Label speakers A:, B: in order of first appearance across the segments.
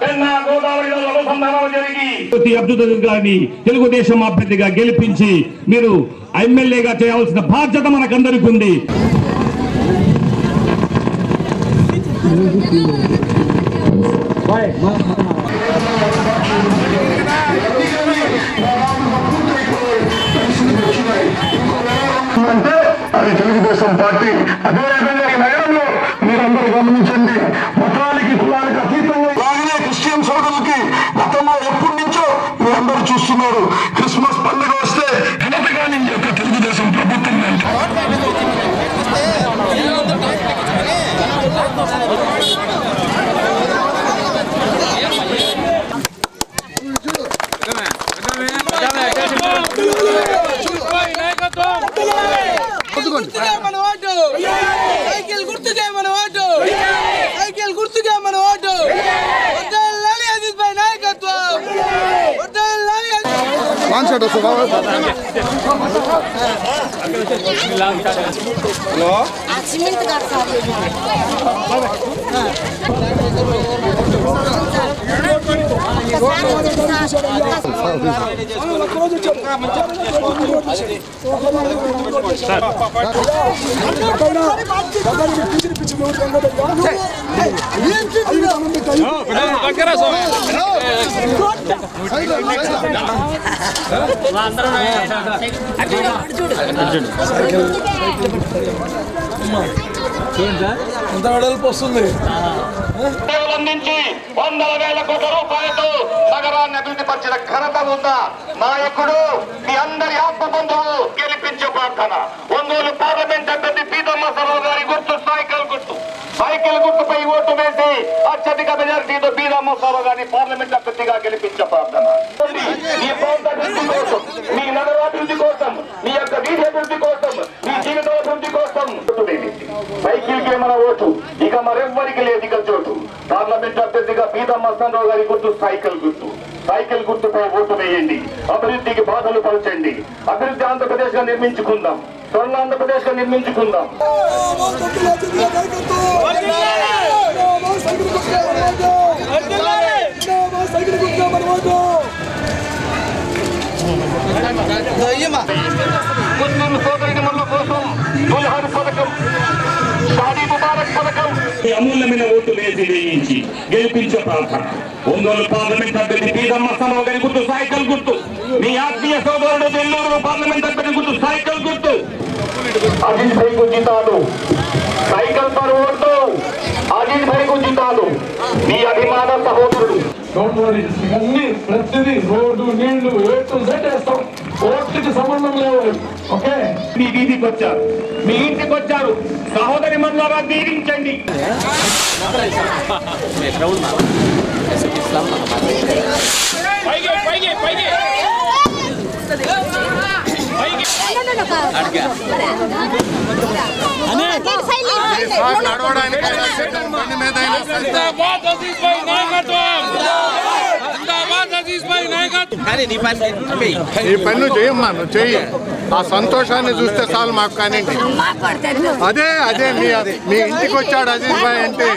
A: పెన్నా గోదావరిలో అనుసంధానం జరిగి
B: అబ్దుల్ గారిని తెలుగుదేశం అభ్యర్థిగా గెలిపించి మీరు ఎమ్మెల్యేగా చేయాల్సిన బాధ్యత మనకందరికీ ఉంది.
C: అంటే అది తెలుగుదేశం పార్టీ అదే రకంగా ఈ నగరంలో మీరందరూ గమనించండి మతానికి కులానికి అతీతంగా అలాగే క్రిస్టియన్ సోదరులకి గతంలో ఎప్పటి నుంచో మీరందరూ చూస్తున్నారు క్రిస్మస్ పండుగ వస్తే ఘనతగా నేను యొక్క తెలుగుదేశం ప్రభుత్వం అంటే
D: గుర్తుకే 만차 더 써봐. 뭐? 아, 지멘트 같아.
E: 봐봐. కట్టాలి
D: ఎంత వెడల్పు వస్తుంది?
A: అందించి వందల వేల కోట్ల రూపాయలతో నగరాన్ని అభివృద్ధి ఘనత ఉందా? నాయకుడు మీ అందరి ఆత్మ బంధువు గెలిపించే ప్రార్థన. ఒంగోలు పార్లమెంట్ అభ్యర్థి పీతమ్మసరావు గారి గుర్తు సైకిల్ గుర్తు. సైకిల్ గుర్తుపై ఓటు వేసి అత్యధిక మెజారిటీతో పీతమ్మ సర్వ గారిని పార్లమెంట్ అభ్యర్థిగా గెలిపించే ప్రార్థన. మీ ప్రాంత కోసం మీ నగర పార్లమెంట్ అభ్యర్థిగా పీతమ్మ మస్తానరావు గారి గుర్తు సైకిల్ గుర్తు. సైకిల్ గుర్తుపై ఓటు వేయండి. అభివృద్ధికి బాధలు పరచండి అభివృద్ధి ఆంధ్రప్రదేశ్గా నిర్మించుకుందాం. స్వర్ణ ఆంధ్రప్రదేశ్గా నిర్మించుకుందాం ముస్లిం
B: అమూల్యమైన ఓటు వేసి వేయించి గెలిపించే ప్రార్థన ఒంగోలు పార్లమెంట్ అభ్యర్థి పీదమ్మ సభ గారి గుర్తు సైకిల్ గుర్తు. మీ ఆత్మీయ సోదరుడు నెల్లూరు పార్లమెంట్ అభ్యర్థి గుర్తు సైకిల్ గుర్తు.
A: అజిత్ భాయ్కు జీతాలు సైకిల్ పర్ ఓటు. అజిత్ భాయ్కు జీతాలు మీ అభిమాన సహోదరుడు.
C: ప్రతిదీ రోడ్డు నీళ్ళు ఏటు సెట్ వేస్తాం ఓట్లకి సంబంధం లేవు ఓకే
B: మీ వీధికి వచ్చారు మీ ఇంటికి వచ్చారు సహోదరి మనులారా దీవించండి
F: ఈ పని నువ్వు చేయమ్మా నువ్వు చెయ్యి. ఆ సంతోషాన్ని చూస్తే చాలు మాకు కానివ్వండి అదే అదే మీ మీ ఇంటికి వచ్చాడు అజీజ్ భాయ్ అంటే.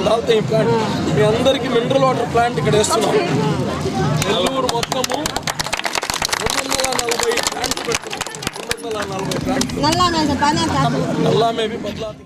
D: తాగుతాయి ఈ ప్లాంట్ మీ అందరికి మినరల్ వాటర్ ప్లాంట్ ఇక్కడ వేస్తున్నాం. నెల్లూరు మొత్తము రెండు వందల నలభై ప్లాంట్ పెట్టున్నాం రెండు వందల నలభై ప్లాంట్ నల్లా మేబీ బదలాతి